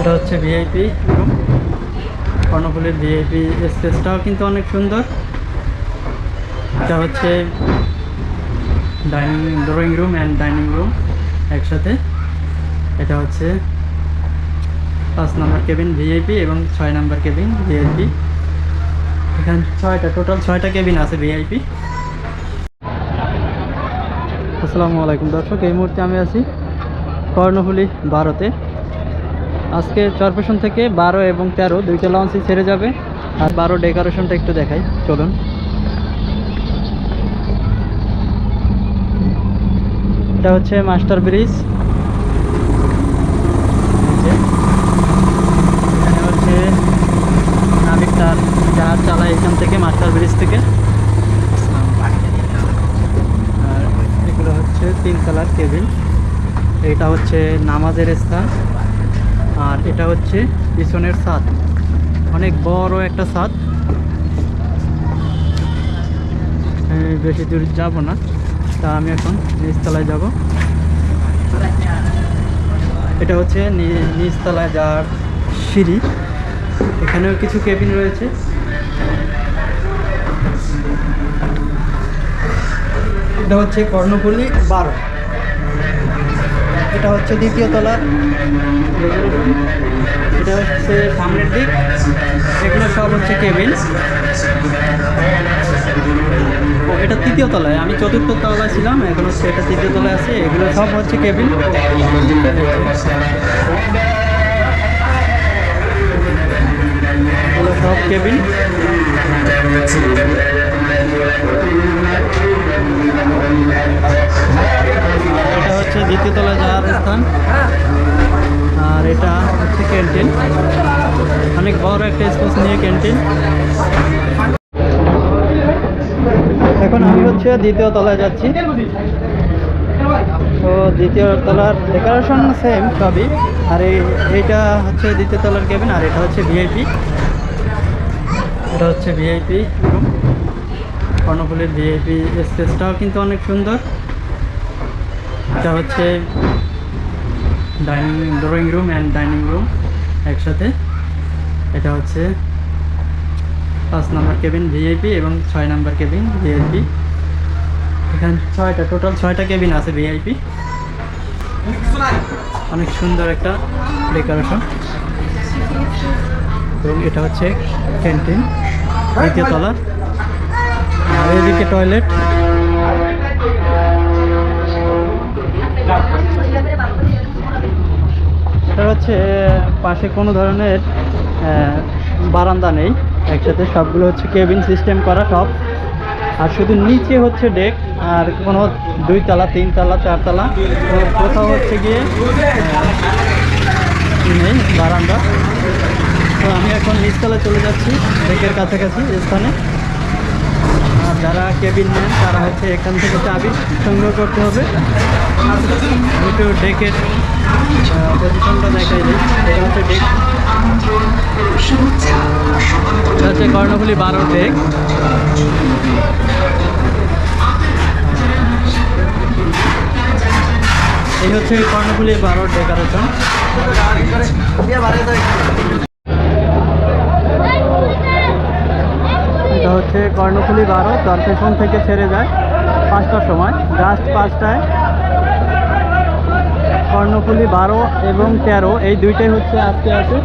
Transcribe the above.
এটা হচ্ছে VIP room কর্ণফুলির ভিআইপি স্পেসটাও কিন্তু অনেক সুন্দর। এটা হচ্ছে dining drawing room and dining room একসাথে। এটা হচ্ছে পাঁচ নম্বর কেবিন ভিআইপি এবং ছয় নম্বর কেবিন ভিআইপি এখানে ছয়টা টোটাল ছয়টা কেবিন আছে ভিআইপি আসসালামু আলাইকুম দর্শক, এই মুহূর্তে আমি আছি কর্ণফুলি বারোতে। আজকে চরপেশন থেকে বারো এবং তেরো, দুইটা লঞ্চই ছেড়ে যাবে। আর বারো ডেকোরেশনটা একটু দেখাই, চলুন। এটা হচ্ছে মাস্টার ব্রিজ। এখানে হচ্ছে নাবিক তার জাহাজ চালায় এখান থেকে, মাস্টার ব্রিজ থেকে। আর এগুলো হচ্ছে তিন কালার কেবিন এটা হচ্ছে নামাজের স্থান। আর এটা হচ্ছে পিছনের ছাদ। অনেক বড় একটা ছাদ। বেশি দূর যাব না, তা আমি এখন নিচতলায় যাব। এটা হচ্ছে নিচতলায় যাওয়ার সিঁড়ি। এখানেও কিছু কেবিন রয়েছে। এটা হচ্ছে কর্ণফুলি বারো। এটা হচ্ছে দ্বিতীয় তলা। এটা হচ্ছে সামনের দিক। এগুলো সব হচ্ছে কেবিন। এটা তৃতীয় তলায়। আমি চতুর্থ তলায় ছিলাম, এখন হচ্ছে এটা তৃতীয় তলায় আছে। এগুলো সব হচ্ছে কেবিন। সব কেবিন। এটা হচ্ছে দ্বিতীয় তলায় যাওয়ার স্থান। আর এটা হচ্ছে ক্যান্টিন অনেক বড় একটা স্পেস নিয়ে ক্যান্টিন এখন আমি হচ্ছে দ্বিতীয় তলায় যাচ্ছি। তো দ্বিতীয় তলার ডেকোরেশন সেম সবই। আর এই, এইটা হচ্ছে দ্বিতীয় তলার কেবিন আর এটা হচ্ছে ভিআইপি এটা হচ্ছে ভিআইপি রুম কর্ণফুলির ভিআইপি স্পেসটাও কিন্তু অনেক সুন্দর। এটা হচ্ছে dining drawing room and dining room একসাথে। এটা হচ্ছে পাঁচ নাম্বার কেবিন ভিআইপি এবং ছয় নাম্বার কেবিন ভিআইপি এখানে ছয়টা টোটাল ছয়টা কেবিন আছে ভিআইপি অনেক সুন্দর একটা ডেকোরেশন এবং এটা হচ্ছে ক্যান্টিন দ্বিতীয় তলা। এদিকে টয়লেট হচ্ছে, পাশে কোনো ধরনের বারান্দা নেই। একসাথে সবগুলো হচ্ছে কেবিন সিস্টেম করা সব। আর শুধু নিচে হচ্ছে ডেক আর কোনো দুই তলা তিন তলা চারতলা কোথাও হচ্ছে গিয়ে নেই, বারান্দা। তো আমি এখন নিচতলায় চলে যাচ্ছি ডেকের কাছাকাছি স্থানে। যারা কেবিন নেন তারা হচ্ছে এখান থেকে চাবি সংগ্রহ করতে হবে। দুটো ডেকের পজিশনটা দেখাই দিই। এটা হচ্ছে ডেক এটা হচ্ছে কর্ণফুলি বারো ডেক এই হচ্ছে কর্ণফুলি বারো ডেকারেশন এটা হচ্ছে কর্ণফুলি বারো চরফেশন থেকে ছেড়ে যায় পাঁচটার সময়। জাস্ট পাঁচটায় কর্ণফুলি বারো এবং তেরো, এই দুইটাই হচ্ছে আজকে আছে